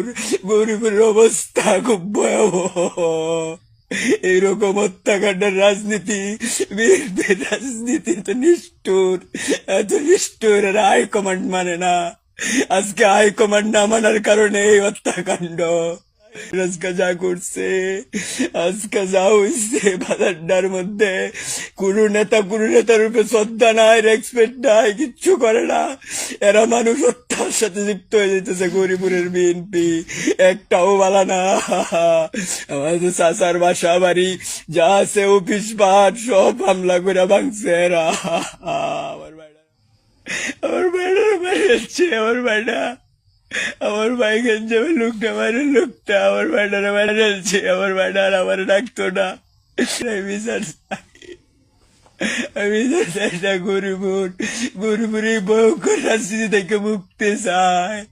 গরিবুর গরিবের অবস্থা খুব ভয়াবহ। এইরকম হত্যাকাণ্ডের রাজনীতি বিএনপির রাজনীতি তো নিষ্ঠুর, এত নিষ্ঠুর আর হাইকমান্ড মানে না। আজকে হাইকমান্ড না মানার কারণে এই হত্যাকাণ্ড। আজকে করছে আজকে হইছে বাজারটার মধ্যে কোনো নেতা কোনো নেতার উপরে শ্রদ্ধা নাই রেসপেক্ট নাই কিচ্ছু করে না এরা মানুষ হত্যার সাথে যুক্ত হয়ে যেতেছে গরিপুরের বিএনপি একটাও বালা না আমাদের চাচার বাসা বাড়ি যা আছে অফিস পাট সব হামলা করে ভাঙছে এরা আমার বাইরা আমার বাইরা বেড়েছে আমার বাইরা আমার বাইকের যাবে লোকটা মারে লোকটা, আমার বাইটারে মারে ফেলছে আমার বাইটার আমার ডাকতো না। আমি চাই। আমি না গরিবুর গরিবুর এই ভয়ঙ্কর রাজনীতি থেকে মুক্তি চায়।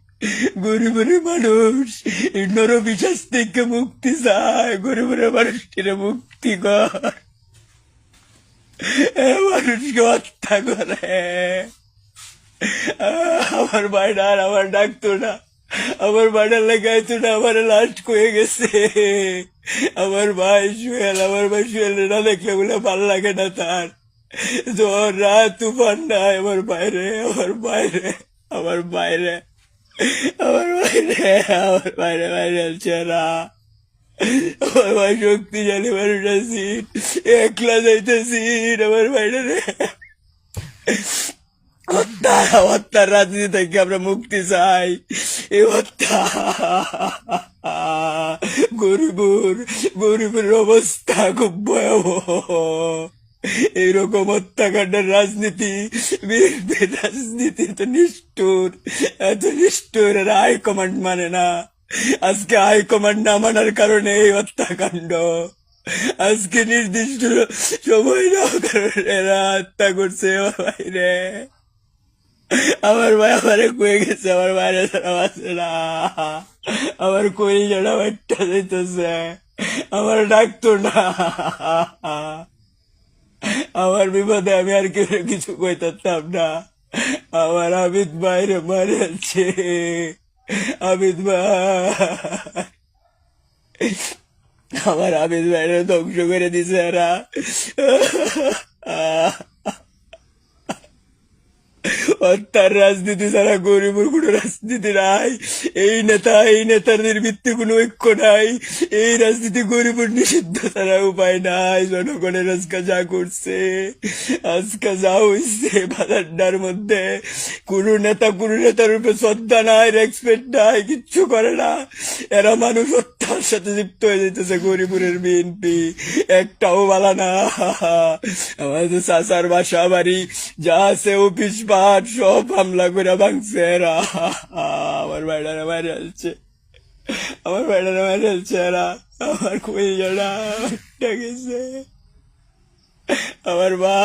গরিবের মানুষ এই নরবিশ্বাস থেকে মুক্তি চায়। গরিবের মানুষটির মুক্তি কর। মানুষকে হত্যা করে। আমার বাইরে আর আমার ডাকতো না আমার বাইরে লাগাইতো না আমার লাস্ট কয়ে গেছে আমার ভাই শুয়েল আমার ভাই শুয়েল না দেখলে বলে ভালো লাগে না তার জ্বর রাত তুফান নাই আমার বাইরে আমার বাইরে আমার বাইরে আমার বাইরে আমার বাইরে বাইরে চেরা আমার ভাই শক্তিশালী মানুষ আছি একলা যাইতেছি আমার বাইরে রে হত্যা হত্যার রাজনীতি থেকে আমরা মুক্তি চাই। এই হত্যা। গরিবুর, গরিবের অবস্থা খুব ভয়াবহ। এইরকম হত্যাকাণ্ডের রাজনীতি রাজনীতি তো নিষ্ঠুর। এত নিষ্ঠুর, এরা হাইকমান্ড মানে না। আজকে হাইকমান্ড না মানার কারণে এই হত্যাকাণ্ড। আজকে নির্দিষ্ট সময় না কারণে এরা হত্যা করছে বাইরে। আমার ভাই আমারে কুয়ে গেছে, আমার বাইরে ছাড়া বাঁচে না। আমার কই জানা বাচ্চা যাইতেছে। আমার ডাকতো না। আমার বিপদে আমি আর কেউ কিছু কইতাম না। আমার আবিদ বাইরে মারেছে। আবিদ আমার আবিদ বাইরে ধ্বংস করে দিছে এরা। হত্যার রাজনীতি ছাড়া গরিবের কোনো রাজনীতি নাই। এই নেতা, এই নেতাদের ভিত্তি কোনো ঐক্য নাই। এই রাজনীতি গরিবের নিষিদ্ধ ছাড়া উপায় নাই। জনগণের আজকে যা করছে, আজকে যা হইছে বাজারটার মধ্যে, কোনো নেতা, কোনো নেতার উপরে শ্রদ্ধা নাই রেসপেক্ট নাই, কিচ্ছু করে না। এরা মানুষ হত্যার সাথে যুক্ত হয়ে যেতেছে গরিপুরের বিএনপি। একটাও বালা না। আমাদের চাচার বাসা বাড়ি যা আছে অফিস পাট সব হামলা করে ভাঙছে আমার বাইরে মারে আসছে আমার বাইরে মারে আসছে এরা। আমার কই জানা গেছে। আমার বা